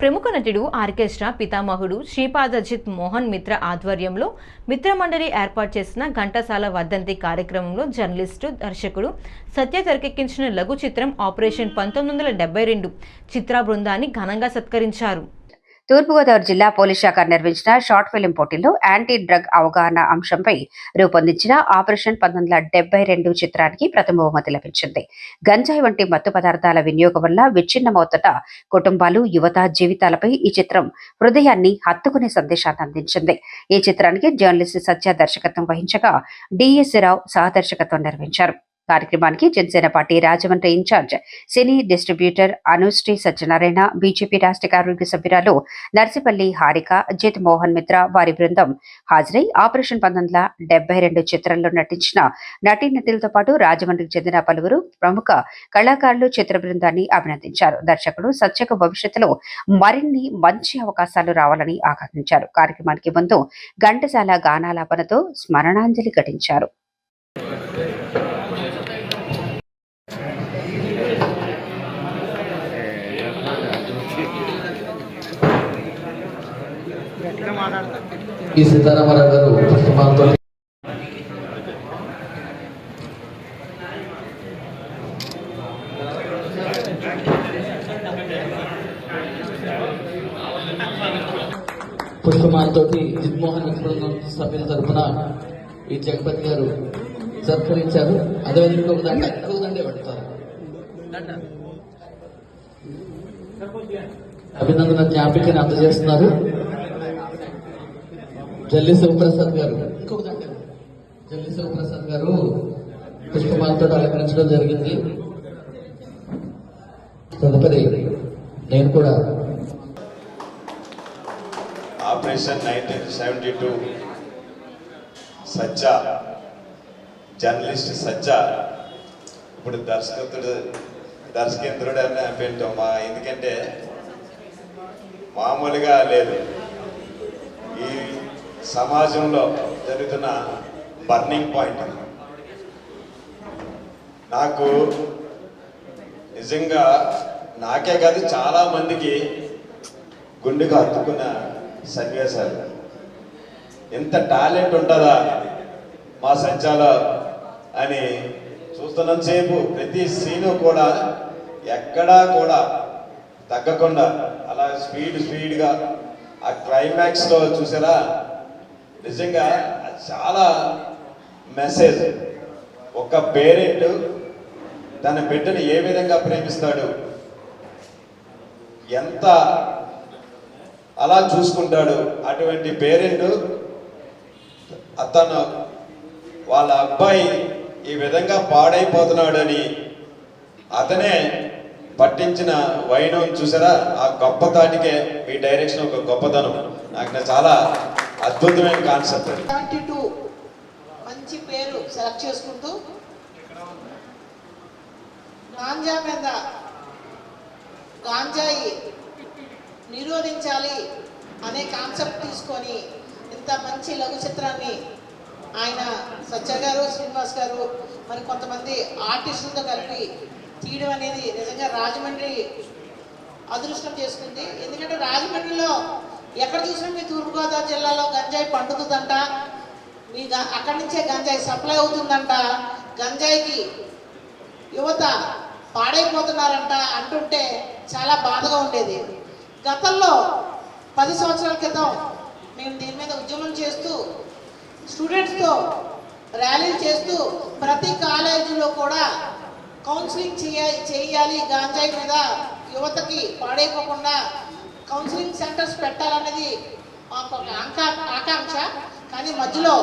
ప్రముఖ నటుడు ఆర్కెస్ట్రా పితామహుడు శ్రీపాదజిత్ మోహన్ మిత్ర ఆధ్వర్యంలో మిత్రమండలి ఏర్పాటు చేసిన ఘంటసాల వర్ధంతి కార్యక్రమంలో జర్నలిస్టు దర్శకుడు సత్య తెరకెక్కించిన లఘు చిత్రం ఆపరేషన్ పంతొమ్మిది వందల డెబ్బై రెండు చిత్ర బృందాన్ని ఘనంగా సత్కరించారు. తూర్పుగోదావరి జిల్లా పోలీస్ శాఖ నిర్వహించిన షార్ట్ ఫిలిం పోటీలో యాంటీ డ్రగ్ అవగాహన అంశంపై రూపొందించిన ఆపరేషన్ పంతొమ్మిది వందల డెబ్బై రెండు చిత్రానికి ప్రథమ బహుమతి లభించింది. గంజాయి వంటి మత్తు పదార్థాల వినియోగం వల్ల విచ్ఛిన్నమవుతున్న కుటుంబాలు యువత జీవితాలపై ఈ చిత్రం హృదయాన్ని హత్తుకునే సందేశాన్ని అందించింది. ఈ చిత్రానికి జర్నలిస్ట్ సత్య దర్శకత్వం వహించగా డిఎస్ రావు సహదర్శకత్వం నిర్వహించారు. కార్యక్రమానికి Janasena party Rajahmundry incharge cine distributor Anushri Satyanarayana BJP రాష్ట్ర ఆరోగ్య సభ్యురాలు నర్సిపల్లి హారిక జిత్ మోహన్ మిత్ర వారి బృందం. హాజరై ఆపరేషన్ పంతొమ్మిది వందల డెబ్బై రెండు చిత్రంలో నటించిన నటీనటులతో పాటు రాజమండ్రికి చెందిన పలువురు ప్రముఖ కళాకారులు చిత్ర బృందాన్ని అభినందించారు. దర్శకుడు సత్యకు భవిష్యత్తులో మరిన్ని మంచి అవకాశాలు రావాలని ఆకాంక్షించారు. కార్యక్రమానికి ముందు ఘంటసాల గానాలాపనతో స్మరణాంజలి ఘటించారు. ఈ సీతారామరావు గారు పుష్పమాలతో బృందం సభ్యుల తరఫున ఈ జగపతి గారు సత్కరించారు. అదేవిధంగా దండ ఇంకొక దండే పెడతారు. అభినందన జ్ఞాపికని అందజేస్తున్నారు. జల్లి శివప్రసాద్ గారు. జల్లి శివప్రసాద్ గారు పుష్పమాలతో అలంకరించడం జరిగింది. తదుపరి నేను కూడా ఆపరేషన్ నైన్టీన్ సెవెంటీ టూ సజ్జ జర్నలిస్ట్ సజ్జ ఇప్పుడు దర్శకత్తుడు దర్శకేంద్రుడు అని పెంటాం మా ఎందుకంటే మామూలుగా లేదు. సమాజంలో జరుగుతున్న బర్నింగ్ పాయింట్ నాకు నిజంగా నాకే కాదు చాలా మందికి గుండెకు హత్తుకున్న సన్నివేశాలు ఎంత టాలెంట్ ఉంటుందా మా సంచాలో అని చూస్తున్నంతసేపు ప్రతి సీను కూడా ఎక్కడా కూడా తగ్గకుండా అలా స్పీడ్ స్పీడ్గా ఆ క్లైమాక్స్లో చూసారా? నిజంగా చాలా మెసేజ్ ఒక పేరెంట్ తన బిడ్డను ఏ విధంగా ప్రేమిస్తాడు? ఎంత అలా చూసుకుంటాడు? అటువంటి పేరెంట్ అతను వాళ్ళ అబ్బాయి ఈ విధంగా పాడైపోతున్నాడని అతనే పట్టించిన వైనం చూసారా? ఆ గొప్ప తాటికే మీ డైరెక్షన్ ఒక గొప్పతనం. నాకు చాలా అద్భుతమైన కాన్సెప్ట్ సెవెంటీ టూ మంచి పేరు సెలెక్ట్ చేసుకుంటూ. గాంజా మీద గాంజాయి నిరోధించాలి అనే కాన్సెప్ట్ తీసుకొని ఇంత మంచి లఘు చిత్రాన్ని ఆయన సత్య గారు శ్రీనివాస్ గారు మరి కొంతమంది ఆర్టిస్టులతో కలిపి తీయడం అనేది నిజంగా రాజమండ్రి అదృష్టం చేసుకుంది. ఎందుకంటే రాజమండ్రిలో ఎక్కడ చూసినా మీ తూర్పుగోదావరి జిల్లాలో గంజాయి పండుతుందంట. మీ గ- అక్కడి నుంచే గంజాయి సప్లై అవుతుందంట. గంజాయికి యువత పాడైపోతున్నారంట అంటుంటే చాలా బాధగా ఉండేది. గతంలో పది సంవత్సరాల క్రితం మేము దీని మీద ఉద్యమం చేస్తూ స్టూడెంట్స్తో ర్యాలీలు చేస్తూ ప్రతి కాలేజీలో కూడా కౌన్సిలింగ్ చేయాలి చేయాలి. గాంజాయి మీద యువతకి పాడైపోకుండా కౌన్సిలింగ్ సెంటర్స్ పెట్టాలనేది మాకు ఒక ఆంకా ఆకాంక్ష. కానీ మధ్యలో